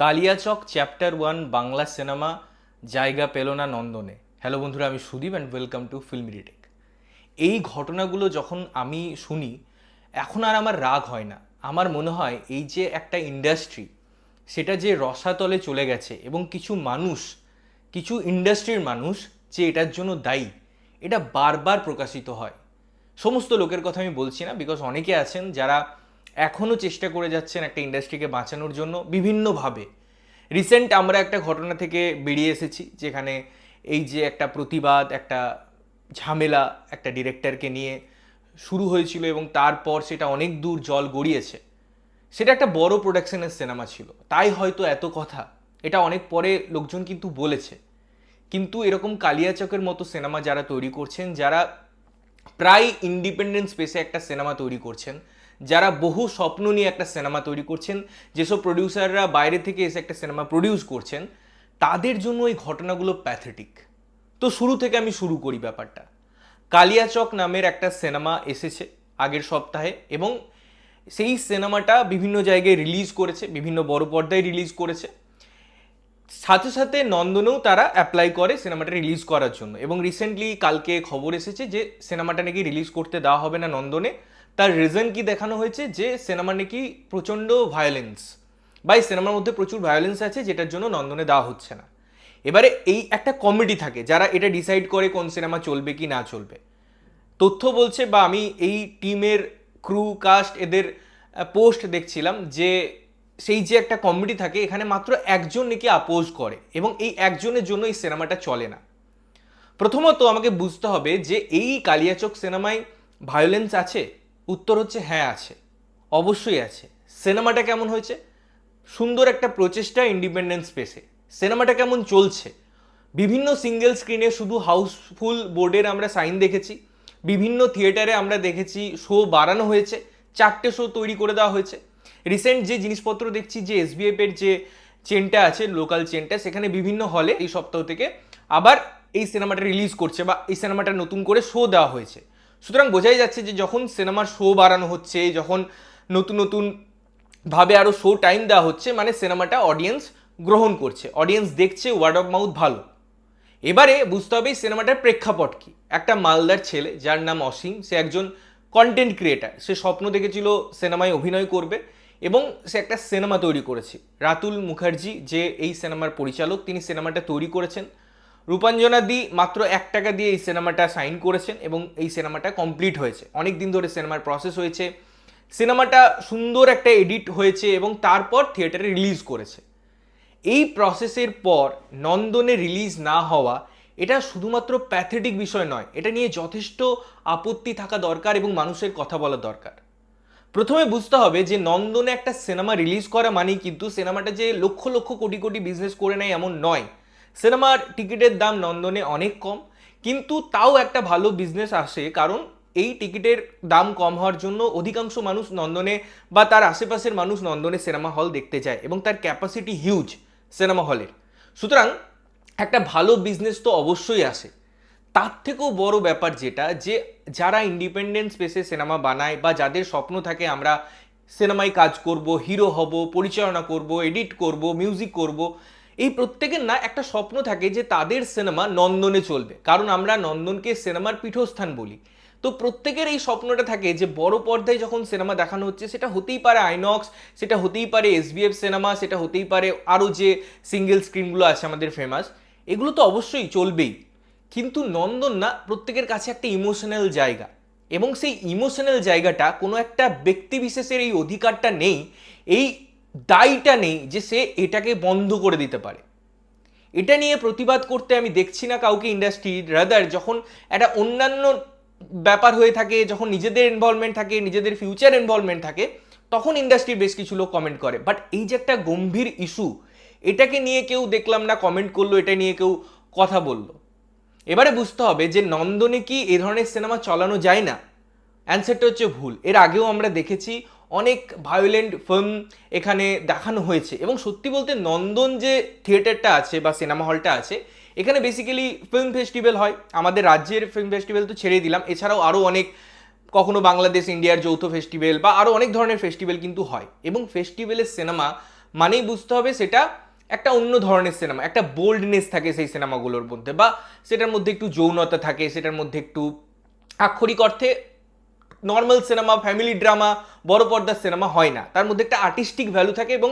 Kaliachak chapter one Bangla cinema, জায়গা পেল না নন্দনে। হ্যালো বন্ধুরা, আমি Sudip and welcome to Film Retake এই ঘটনাগুলো যখন আমি শুনি, এখন আর আমার রাগ হয় না। আমার মনে হয় এই যে একটা ইন্ডাস্ট্রি সেটা যে রসাতলে চলে গেছে এবং কিছু মানুষ, কিছু ইন্ডাস্ট্রির মানুষ যে এটার জন্য দায়ী, এটা বারবার প্রকাশিত হয়। সমস্ত লোকের কথা আমি বলছি না বিকজ অনেকে আছেন যারা এখনও চেষ্টা করে যাচ্ছেন একটা ইন্ডাস্ট্রিকে বাঁচানোর জন্য বিভিন্নভাবে। রিসেন্ট আমরা একটা ঘটনা থেকে বেরিয়ে এসেছি, যেখানে এই যে একটা প্রতিবাদ, একটা ঝামেলা একটা ডিরেক্টরকে নিয়ে শুরু হয়েছিল এবং তারপর সেটা অনেক দূর জল গড়িয়েছে। সেটা একটা বড় প্রোডাকশনের সিনেমা ছিল। তাই হয়তো এত কথা। এটা অনেক পরে লোকজন কিন্তু বলেছে। কিন্তু এরকম কালিয়াচকের মতো সিনেমা যারা তৈরি করছেন, যারা প্রায় ইন্ডিপেন্ডেন্ট স্পেসে একটা সিনেমা তৈরি করছেন যারা বহু স্বপ্ন নিয়ে একটা সিনেমা তৈরি করছেন, যেসব প্রডিউসাররা বাইরে থেকে এসে একটা সিনেমা প্রডিউস করছেন, তাদের জন্য এই ঘটনাগুলো প্যাথেটিক তো শুরু থেকে আমি শুরু করি ব্যাপারটা। কালিয়াচক নামের একটা সিনেমা এসেছে আগের সপ্তাহে এবং সেই সিনেমাটা বিভিন্ন জায়গায় রিলিজ করেছে, বিভিন্ন বড় পর্দায় রিলিজ করেছে। সাথে সাথে নন্দনেও তারা অ্যাপ্লাই করে সিনেমাটা রিলিজ করার জন্য এবং রিসেন্টলি কালকে খবর এসেছে যে সিনেমাটা নাকি রিলিজ করতে দেওয়া হবে না নন্দনে। তার রিজন কি দেখানো হয়েছে? যে সিনেমা নাকি প্রচণ্ড ভায়োলেন্স বা এই সিনেমার মধ্যে প্রচুর ভায়োলেন্স আছে, যেটার জন্য নন্দনে দেওয়া হচ্ছে না। এবারে এই একটা কমিটি থাকে, যারা এটা ডিসাইড করে কোন সিনেমা চলবে কি না চলবে। তথ্য বলছে বা আমি এই টিমের ক্রু কাস্ট এদের পোস্ট দেখছিলাম যে সেই যে একটা কমিটি থাকে, এখানে মাত্র একজন নাকি আপোজ করে এবং এই একজনের জন্য এই সিনেমাটা চলে না। প্রথমত আমাকে বুঝতে হবে যে এই কালিয়াচক সিনেমায় ভায়োলেন্স আছে উত্তর হচ্ছে হ্যাঁ আছে, অবশ্যই আছে। সিনেমাটা কেমন হয়েছে? সুন্দর একটা প্রচেষ্টা ইন্ডিপেন্ডেন্স স্পেসে সিনেমাটা কেমন চলছে? বিভিন্ন সিঙ্গেল স্ক্রিনে শুধু হাউসফুল বোর্ডের আমরা সাইন দেখেছি, বিভিন্ন থিয়েটারে আমরা দেখেছি শো বাড়ানো হয়েছে, চারটে শো তৈরি করে দেওয়া হয়েছে। রিসেন্ট যে জিনিসপত্র দেখছি, যে এসবিএফের যে চেনটা আছে লোকাল চেনটা সেখানে বিভিন্ন হলে এই সপ্তাহ থেকে আবার এই সিনেমাটা রিলিজ করছে বা এই সিনেমাটা নতুন করে শো দেওয়া হয়েছে। সুতরাং বোঝাই যাচ্ছে যে যখন সিনেমার শো বাড়ানো হচ্ছে, যখন নতুন নতুন ভাবে আরও শো টাইম দেওয়া হচ্ছে মানে সিনেমাটা অডিয়েন্স গ্রহণ করছে। অডিয়েন্স দেখছে ওয়ার্ড অফ মাউথ ভালো। এবারে বুঝতে হবে সিনেমাটার প্রেক্ষাপট কি। একটা মালদার ছেলে, যার নাম অসীম, সে একজন কন্টেন্ট ক্রিয়েটার সে স্বপ্ন দেখেছিল সিনেমায় অভিনয় করবে এবং সে একটা সিনেমা তৈরি করেছে। রাতুল মুখার্জি, যে এই সিনেমার পরিচালক, তিনি সিনেমাটা তৈরি করেছেন। রূপাঞ্জনা দি মাত্র এক টাকা দিয়ে এই সিনেমাটা সাইন করেছেন এবং এই সিনেমাটা কমপ্লিট হয়েছে। অনেক দিন ধরে সিনেমার প্রসেস হয়েছে। সিনেমাটা সুন্দর একটা এডিট হয়েছে এবং তারপর থিয়েটারে রিলিজ করেছে। এই প্রসেসের পর নন্দনে রিলিজ না হওয়া এটা শুধুমাত্র প্যাথেটিক বিষয় নয়, এটা নিয়ে যথেষ্ট আপত্তি থাকা দরকার এবং মানুষের কথা বলা দরকার। প্রথমে বুঝতে হবে যে নন্দনে একটা সিনেমা রিলিজ করা মানেই কিন্তু সিনেমাটা যে লক্ষ লক্ষ কোটি কোটি বিজনেস করে নেয় এমন নয়। সিনেমার টিকিটের দাম নন্দনে অনেক কম, কিন্তু তাও একটা ভালো বিজনেস আসে, কারণ এই টিকিটের দাম কম হওয়ার জন্য অধিকাংশ মানুষ নন্দনে বা তার আশেপাশের মানুষ নন্দনে সিনেমা হল দেখতে যায় এবং তার ক্যাপাসিটি হিউজ সিনেমা হলের। সুতরাং একটা ভালো বিজনেস তো অবশ্যই আসে। তার থেকেও বড় ব্যাপার যেটা, যে যারা ইন্ডিপেন্ডেন্ট স্পেসে সিনেমা বানায় বা যাদের স্বপ্ন থাকে আমরা সিনেমায় কাজ করব হিরো হব, পরিচালনা করব এডিট করব মিউজিক করব এই প্রত্যেকের না একটা স্বপ্ন থাকে যে তাদের সিনেমা নন্দনে চলবে। কারণ আমরা নন্দনকে সিনেমার পীঠস্থান বলি। তো প্রত্যেকের এই স্বপ্নটা থাকে যে বড় পর্দায় যখন সিনেমা দেখানো হচ্ছে, সেটা হতেই পারে আইনক্স, সেটা হতেই পারে এসবিএফ সিনেমা, সেটা হতেই পারে আরও যে সিঙ্গেল স্ক্রিনগুলো আছে আমাদের ফেমাস এগুলো তো অবশ্যই চলবেই। কিন্তু নন্দন না প্রত্যেকের কাছে একটা ইমোশনাল জায়গা। এবং সেই ইমোশনাল জায়গাটা কোনো একটা ব্যক্তি বিশেষের এই অধিকারটা নেই। এই দায়টা নেই যে সে এটাকে বন্ধ করে দিতে পারে। এটা নিয়ে প্রতিবাদ করতে আমি দেখছি না কাউকে ইন্ডাস্ট্রি রাদার যখন একটা অন্যান্য ব্যাপার হয়ে থাকে, যখন নিজেদের ইনভলভমেন্ট থাকে, নিজেদের ফিউচার ইনভলভমেন্ট থাকে, তখন ইন্ডাস্ট্রির বেশ কিছু লোক কমেন্ট করে। বাট এই যে একটা গম্ভীর ইস্যু এটাকে নিয়ে কেউ দেখলাম না কমেন্ট করল, এটা নিয়ে কেউ কথা বলল। এবারে বুঝতে হবে যে নন্দনে কি এ ধরনের সিনেমা চালানো যায় না। অ্যান্সারটা হচ্ছে ভুল। এর আগেও আমরা দেখেছি অনেক ভায়োলেন্ট ফিল্ম এখানে দেখানো হয়েছে। এবং সত্যি বলতে নন্দন যে থিয়েটারটা আছে বা সিনেমা হলটা আছে, এখানে বেসিক্যালি ফিল্ম ফেস্টিভ্যাল হয়। আমাদের রাজ্যের ফিল্ম ফেস্টিভ্যাল তো ছেড়েই দিলাম। এছাড়াও আরও অনেক কখনো বাংলাদেশ, ইন্ডিয়ার যৌথ ফেস্টিভ্যাল বা আরও অনেক ধরনের ফেস্টিভ্যাল কিন্তু হয়। এবং ফেস্টিভ্যালের সিনেমা মানেই বুঝতে হবে সেটা একটা অন্য ধরনের সিনেমা একটা বোল্ডনেস থাকে সেই সিনেমাগুলোর মধ্যে বা সেটার মধ্যে একটু যৌনতা থাকে, সেটার মধ্যে একটু আক্ষরিক অর্থে নর্মাল সিনেমা ফ্যামিলি ড্রামা বড় পর্দার সিনেমা হয় না। তার মধ্যে একটা আর্টিস্টিক ভ্যালু থাকে এবং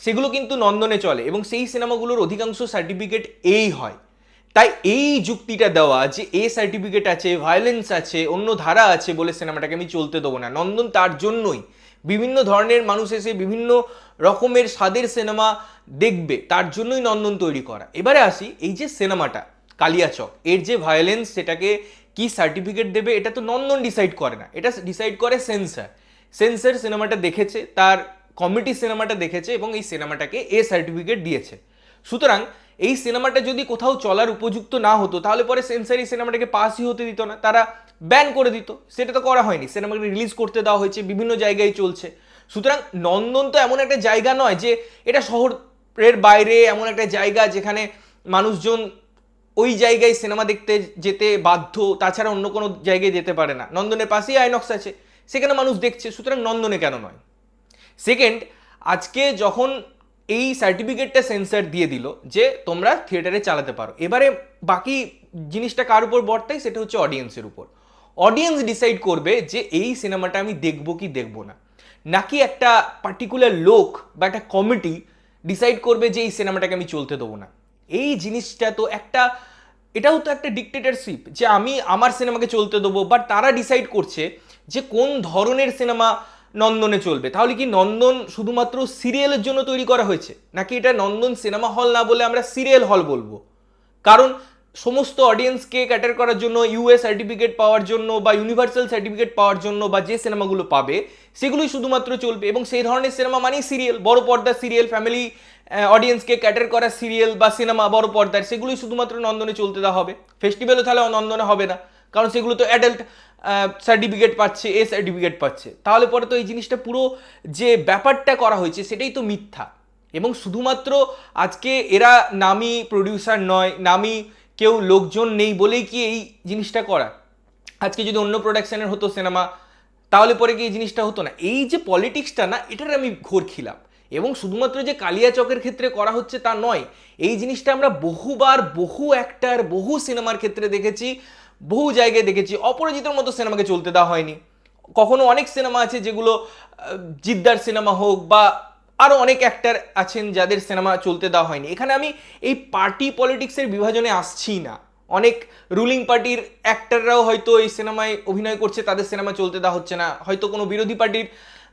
সেগুলো কিন্তু নন্দনে চলে এবং সেই সিনেমাগুলোর অধিকাংশ সার্টিফিকেট এই হয়। তাই এই যুক্তিটা দেওয়া যে এ সার্টিফিকেট আছে ভায়োলেন্স আছে, অন্য ধারা আছে বলে সিনেমাটাকে আমি চলতে দেবো না। নন্দন তার জন্যই বিভিন্ন ধরনের মানুষ এসে বিভিন্ন রকমের স্বাদের সিনেমা দেখবে। তার জন্যই নন্দন তৈরি করা। এবারে আসি এই যে সিনেমাটা কালিয়াচক। এর যে ভায়োলেন্স সেটাকে কি সার্টিফিকেট দেবে, এটা তো নন্দন ডিসাইড করে না। এটা ডিসাইড করে সেন্সার সেন্সার সিনেমাটা দেখেছে, তার কমিটি সিনেমাটা দেখেছে এবং এই সিনেমাটাকে এ সার্টিফিকেট দিয়েছে। সুতরাং এই সিনেমাটা যদি কোথাও চলার উপযুক্ত না হতো, তাহলে পরে সেন্সার এই সিনেমাটাকে পাসই হতে দিত না। তারা ব্যান করে দিত। সেটা তো করা হয়নি। সিনেমাকে রিলিজ করতে দেওয়া হয়েছে, বিভিন্ন জায়গায় চলছে। সুতরাং নন্দন তো এমন একটা জায়গা নয় যে এটা শহরের বাইরে এমন একটা জায়গা যেখানে মানুষজন ওই জায়গায় সিনেমা দেখতে যেতে বাধ্য, তাছাড়া অন্য কোনো জায়গায় যেতে পারে না। নন্দনের পাশেই আইনক্স আছে। সেখানে মানুষ দেখছে, সুতরাং নন্দনে কেন নয়? সেকেন্ড আজকে যখন এই সার্টিফিকেটটা সেন্সার দিয়ে দিল যে তোমরা থিয়েটারে চালাতে পারো, এবারে বাকি জিনিসটা কার উপর বর্তায়? সেটা হচ্ছে অডিয়েন্সের উপর। অডিয়েন্স ডিসাইড করবে যে এই সিনেমাটা আমি দেখব কি দেখব না। নাকি একটা পার্টিকুলার লোক বা একটা কমিটি ডিসাইড করবে যে এই সিনেমাটাকে আমি চলতে দেবো না। এই জিনিসটা তো একটা এটাও তো একটা ডিকটেটারশিপ যে আমি আমার সিনেমাকে চলতে দেবো বাট তারা ডিসাইড করছে যে কোন ধরনের সিনেমা নন্দনে চলবে। তাহলে কি নন্দন শুধুমাত্র সিরিয়ালের জন্য তৈরি করা হয়েছে? নাকি এটা নন্দন সিনেমা হল না বলে আমরা সিরিয়াল হল বলব? কারণ সমস্ত অডিয়েন্সকে ক্যাটার করার জন্য ইউএস সার্টিফিকেট পাওয়ার জন্য বা ইউনিভার্সাল সার্টিফিকেট পাওয়ার জন্য বা যে সিনেমাগুলো পাবে, সেগুলোই শুধুমাত্র চলবে। এবং সেই ধরনের সিনেমা মানেই সিরিয়াল বড় পর্দার সিরিয়াল ফ্যামিলি অডিয়েন্সকে ক্যাটার করা সিরিয়াল বা সিনেমা বড় পর্দার, সেগুলোই শুধুমাত্র নন্দনে চলতে দেওয়া হবে। ফেস্টিভ্যালও তাহলে নন্দনে হবে না, কারণ সেগুলো তো অ্যাডাল্ট সার্টিফিকেট পাচ্ছে এ সার্টিফিকেট পাচ্ছে। তাহলে পরে তো এই জিনিসটা পুরো যে ব্যাপারটা করা হয়েছে, সেটাই তো মিথ্যা। এবং শুধুমাত্র আজকে এরা নামি প্রডিউসার নয়, নামি কেউ লোকজন নেই বলেই কি এই জিনিসটা করা? আজকে যদি অন্য প্রোডাকশনের হতো সিনেমা তাহলে পরে কি এই জিনিসটা হতো না? এই যে পলিটিক্সটা না, এটার আমি ঘোর খিলাম। এবং শুধুমাত্র যে কালিয়া চকের ক্ষেত্রে করা হচ্ছে তা নয়, এই জিনিসটা আমরা বহুবার বহু অ্যাক্টার বহু সিনেমার ক্ষেত্রে দেখেছি, বহু জায়গায় দেখেছি। অপরাজিতের মতো সিনেমাকে চলতে দেওয়া হয়নি। কখনো অনেক সিনেমা আছে যেগুলো জিদ্দার সিনেমা হোক বা আরও অনেক অ্যাক্টার আছেন যাদের সিনেমা চলতে দেওয়া হয়নি। এখানে আমি এই পার্টি পলিটিক্সের বিভাজনে আসছি না। অনেক রুলিং পার্টির অ্যাক্টাররাও হয়তো এই সিনেমায় অভিনয় করছে, তাদের সিনেমা চলতে দেওয়া হচ্ছে না। হয়তো কোনো বিরোধী পার্টির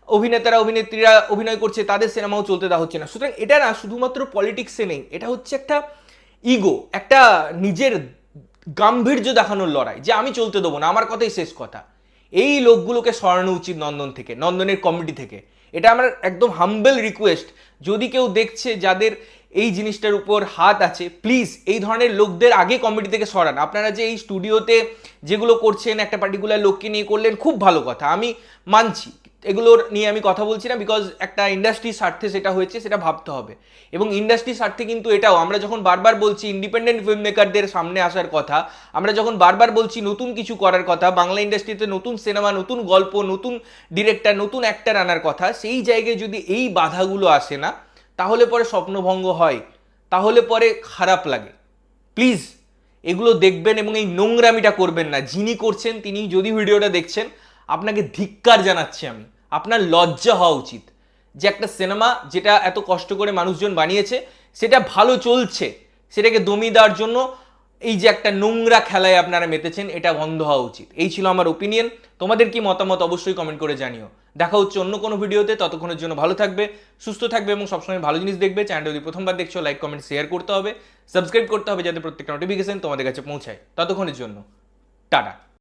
অভিনেতারা, অভিনেত্রীরা অভিনয় করছে, তাদের সিনেমাও চলতে দেওয়া হচ্ছে না। সুতরাং এটা না শুধুমাত্র পলিটিক্সে নেই, এটা হচ্ছে একটা ইগো একটা নিজের গাম্ভীর্য দেখানোর লড়াই, যে আমি চলতে দেবো না, আমার কথাই শেষ কথা। এই লোকগুলোকে সরানো উচিত নন্দন থেকে, নন্দনের কমিটি থেকে। এটা আমার একদম হাম্বেল রিকোয়েস্ট যদি কেউ দেখছে যাদের এই জিনিসটার উপর হাত আছে প্লিজ এই ধরনের লোকদের আগে কমেডি থেকে সরান। আপনারা যে এই স্টুডিওতে যেগুলো করছেন, একটা পার্টিকুলার লোককে নিয়ে করলেন, খুব ভালো কথা। আমি মানছি। এগুলোর নিয়ে আমি কথা বলছি না বিকজ একটা ইন্ডাস্ট্রির স্বার্থে সেটা হয়েছে, সেটা ভাবতে হবে। এবং ইন্ডাস্ট্রির স্বার্থে কিন্তু এটাও, আমরা যখন বারবার বলছি ইন্ডিপেন্ডেন্ট ফিল্ম মেকারদের সামনে আসার কথা, আমরা যখন বারবার বলছি নতুন কিছু করার কথা, বাংলা ইন্ডাস্ট্রিতে নতুন সিনেমা নতুন গল্প, নতুন ডিরেক্টর নতুন অ্যাক্টার আনার কথা, সেই জায়গায় যদি এই বাধাগুলো আসে না, তাহলে পরে স্বপ্নভঙ্গ হয়, তাহলে পরে খারাপ লাগে। প্লিজ এগুলো দেখবেন এবং এই নোংরামিটা করবেন না। যিনি করছেন তিনি যদি ভিডিওটা দেখছেন, আপনাকে ধিক্কার জানাচ্ছি আমি। আপনার লজ্জা হওয়া উচিত। যে একটা সিনেমা যেটা এত কষ্ট করে মানুষজন বানিয়েছে, সেটা ভালো চলছে। সেটাকে দমিয়ে দেওয়ার জন্য এই যে একটা নোংরা খেলায় আপনারা মেতেছেন, এটা বন্ধ হওয়া উচিত। এই ছিল আমার ওপিনিয়ন তোমাদের কি মতামত অবশ্যই কমেন্ট করে জানিও। দেখা হচ্ছে অন্য কোনো ভিডিওতে। ততক্ষণের জন্য ভালো থাকবে, সুস্থ থাকবে এবং সবসময় ভালো জিনিস দেখবে। চ্যানেলটা যদি প্রথমবার দেখছ লাইক কমেন্ট শেয়ার করতে হবে। সাবস্ক্রাইব করতে হবে যাতে প্রত্যেকটা নোটিফিকেশন তোমাদের কাছে পৌঁছায়। ততক্ষণের জন্য। টাটা।